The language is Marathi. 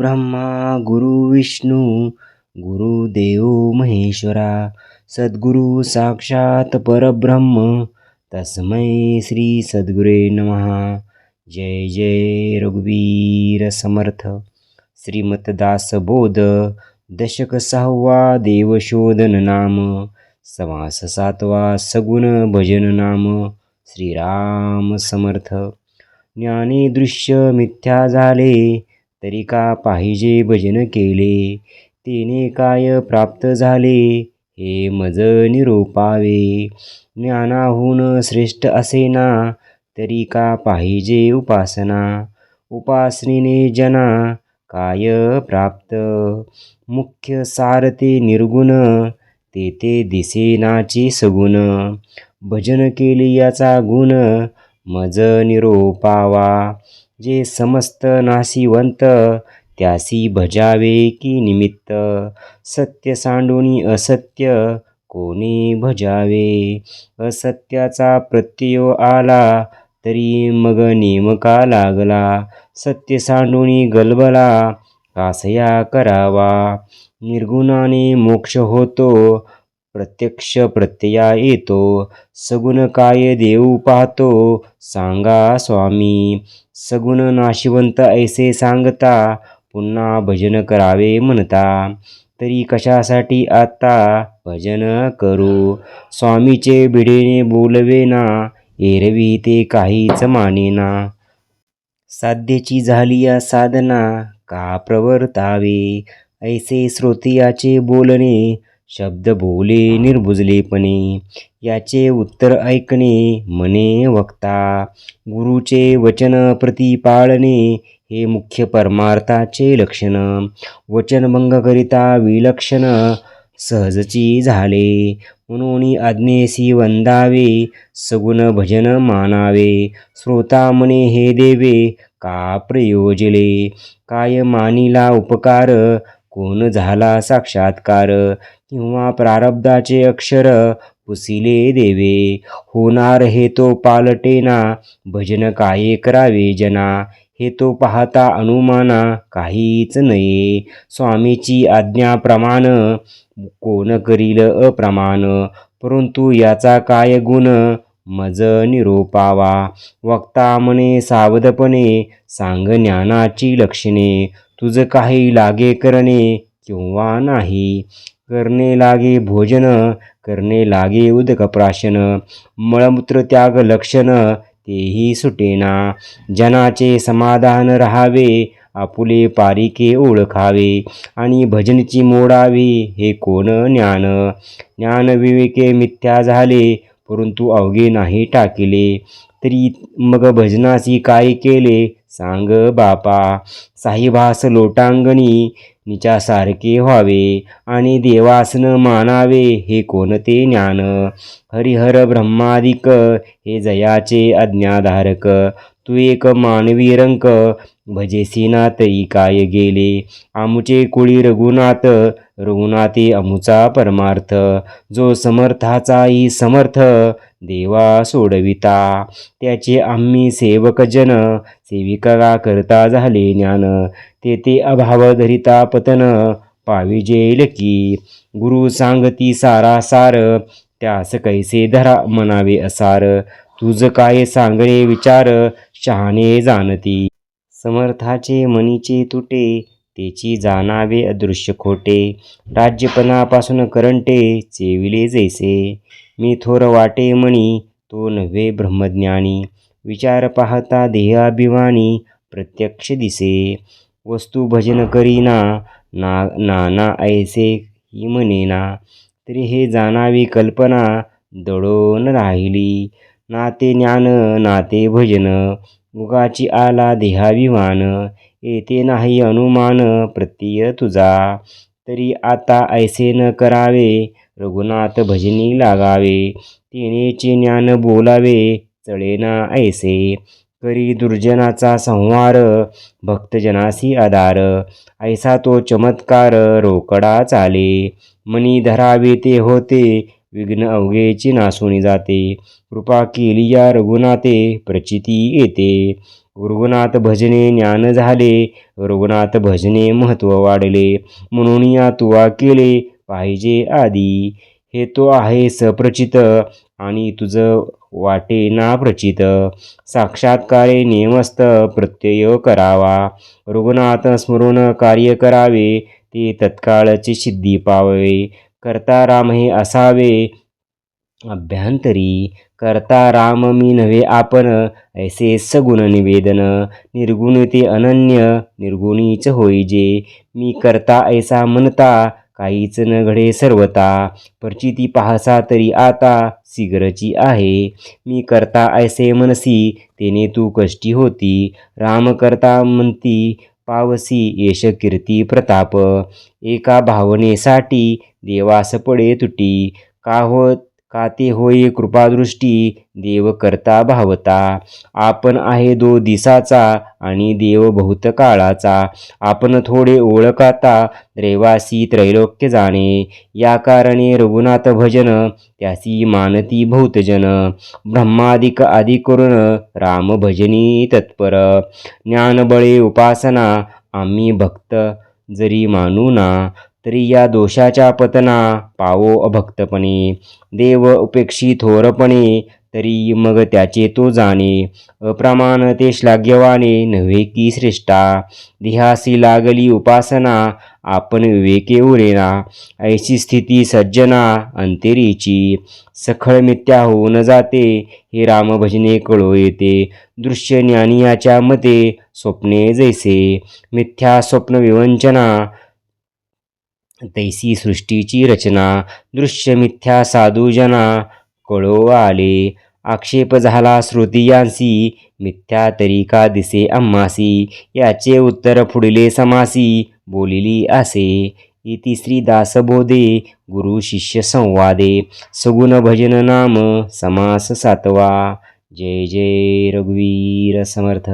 ब्रह्मा गुरु विष्णू गुरुदेव महेश्वरा सद्गुरु साक्षात परब्रह्म तस्मै श्री सद्गुरे नमः। जय जय रघुवीर समर्थ। श्रीमतदासबोध दशक सहावा देवशोधन नाम। समास सातवा सगुण भजन नाम। श्रीराम समर्थ। ज्ञानी दृश्य मिथ्या झाले तरी का पाहिजे भजन केले? तेने काय प्राप्त झाले? हे मज निरूपावे. ज्ञानाहून श्रेष्ठ असेना तरी का पाहिजे उपासना? उपासनेने जना काय प्राप्त? मुख्य सारते निर्गुण तेथे दिसेनाची सगुण. भजन केले याचा गुण मज निरोपावा. जे समस्त नाशिवंत त्यासी भजावे की निमित्त. सत्य सांडूनी असत्य कोणी भजावे? असत्याचा प्रत्यय आला तरी मग नेमका लागला. सत्य सांडूनी गलबला कासया करावा. निर्गुणाने मोक्ष होतो प्रत्यक्ष प्रत्यया येतो. सगुण काय देऊ पाहतो सांगा स्वामी. सगुण नाशिवंत ऐसे सांगता पुन्हा भजन करावे म्हणता. तरी कशासाठी आता भजन करू? स्वामीचे भिडेने बोलवे ना एरवी ते काहीच मानेना. साध्यची झाली या साधना का प्रवर्तावे? ऐसे श्रोतियाचे बोलणे शब्द बोले निर्बुजलेपणे याचे उत्तर ऐकणे मने वक्ता गुरुचे वचन प्रतिपाळणे हे मुख्य परमार्थाचे लक्षण वचनभंग करिता विलक्षण सहजची झाले म्हणून आज्ञेसी वंदावे सगुण भजन मानावे श्रोता मने हे देवे का प्रयोजले काय मानिला उपकार कोण झाला साक्षात्कार? किंवा प्रारब्धाचे अक्षर पुसिले देवे? होणार हे तो पालटेना भजन काय करावे जना? हे तो पाहता अनुमाना काहीच नये. स्वामीची आज्ञा प्रमाण कोण करील अप्रमाण? परंतु याचा काय गुण? मज निरोपावा. वक्ता म्हणे सावधपणे सांग ज्ञानाची लक्षणे. तुझं काही लागे करणे किंवा नाही. करणे लागे भोजन करणे लागे उदक प्राशन मळमूत्र त्याग लक्षण तेही सुटेना. जनाचे समाधान राहावे आपुले पारिके ओळखावे. आणि भजनची मोडावी हे कोण ज्ञान? ज्ञान विवेके मिथ्या झाले परंतु अवघे नाही टाकिले. तरी मग भजनासी काय केले? सांग बापा साहिबास लोटांगणी निच्यासारखे व्हावे आणि देवासन मानावे हे कोणते ज्ञान? हरिहर ब्रह्मादिक हे जयाचे अज्ञाधारक तू एक मानवी रंक भजेसीना तरी काय गेले? आमुचे कुळी रघुनाथ रघुनाथी अमुचा परमार्थ जो समर्थाचाही समर्थ देवा सोडविता. त्याचे आम्ही सेवकजन सेविका करता झाले ज्ञान. तेथे अभाव धरिता पतन पाविजेल की. गुरु सांगती सारा सार त्यास कैसे धरा म्हणावे असार. तुझ काय सांगणे विचार शहाणे जाणती. समर्थाचे मनीचे तुटे तेची जाणावे अदृश्य खोटे. राज्यपणापासून करंटे चेविले जैसे. मी थोर वाटे म्हणी तो नव्हे ब्रह्मज्ञानी. विचार पाहता देहाभिमानी प्रत्यक्ष दिसे. वस्तू भजन करीना ना नाना ऐसे ही म्हणेना. तरी हे जाणावी कल्पना दडोन राहिली. नाते ज्ञान नाते भजन. उगाची आला देहाभिमान. येते नाही अनुमान प्रत्यय तुझा. तरी आता ऐसे न करावे रघुनाथ भजनी लागावे तिनेचे ज्ञान बोलावे चळेना ऐसे. करी दुर्जनाचा संहार भक्तजनासी आधार. ऐसा तो चमत्कार रोकडा चाले. मनी धरावे ते होते विघ्न अवघेची नासून जाते. कृपा केली या रघुनाथे प्रचिती येते. रघुनाथ भजने ज्ञान झाले रघुनाथ भजने महत्त्व वाढले. म्हणून या तुवा केले पाहिजे आदी हे तो आहे सप्रचित आणि तुझं वाटे ना प्रचित. साक्षात्कारे नियमस्त प्रत्यय करावा. रघुनाथ स्मरून कार्य करावे ते तत्काळची सिद्धी पावावे. करता राम हे असावे अभ्यंतरी करता राम मी नव्हे आपण. ऐसे सगुण निवेदन. निर्गुण ते अनन्य. निर्गुणीच होई जे. मी करता ऐसा म्हणता. काहीच न घडे सर्वता. परचिती पाहसा तरी आता. सिगरची आहे. मी करता ऐसे मनसी. तेने तू कष्टी होती. राम करता म्हणती. पावसी यश कीर्ती प्रताप. एका भावनेसाठी देवास पडे तुटी. का होत का ते होय कृपादृष्टी देव करता भावता. आपण आहे दो दिसाचा आणि देव बहुत काळाचा. आपण थोडे ओळखाता रेवासी त्रैलोक्य जाणे. या कारणे रघुनाथ भजन त्यासी मानती बहुतजन ब्रह्मादिक आदि करून राम भजनी तत्पर. ज्ञानबळे उपासना आम्ही भक्त जरी मानू ना तरी या दोषाच्या पतना पावो अभक्तपणे. देव उपेक्षी थोरपणे तरी मग त्याचे तो जाणे. अप्रमाण ते श्लाघ्यवाने नव्हे की श्रेष्ठा. देहासी लागली उपासना आपण विवेके उरेना. ऐशी स्थिती सज्जना अंतेरीची. सखळ मिथ्या होऊन जाते हे रामभजने कळो येते. दृश्य ज्ञानियाच्या मते स्वप्ने जैसे. मिथ्या स्वप्न विवंचना तैसी सृष्टीची रचना दृश्य मिथ्या साधूजना कळो आले. आक्षेप झाला श्रुतियांसी मिथ्या तरी का दिसे अम्मासी? याचे उत्तर पुढले समासी बोलिली असे. इति श्री दासबोधे गुरु शिष्य संवादे. सगुण भजन नाम समास सातवा. जय जय रघुवीर समर्थ.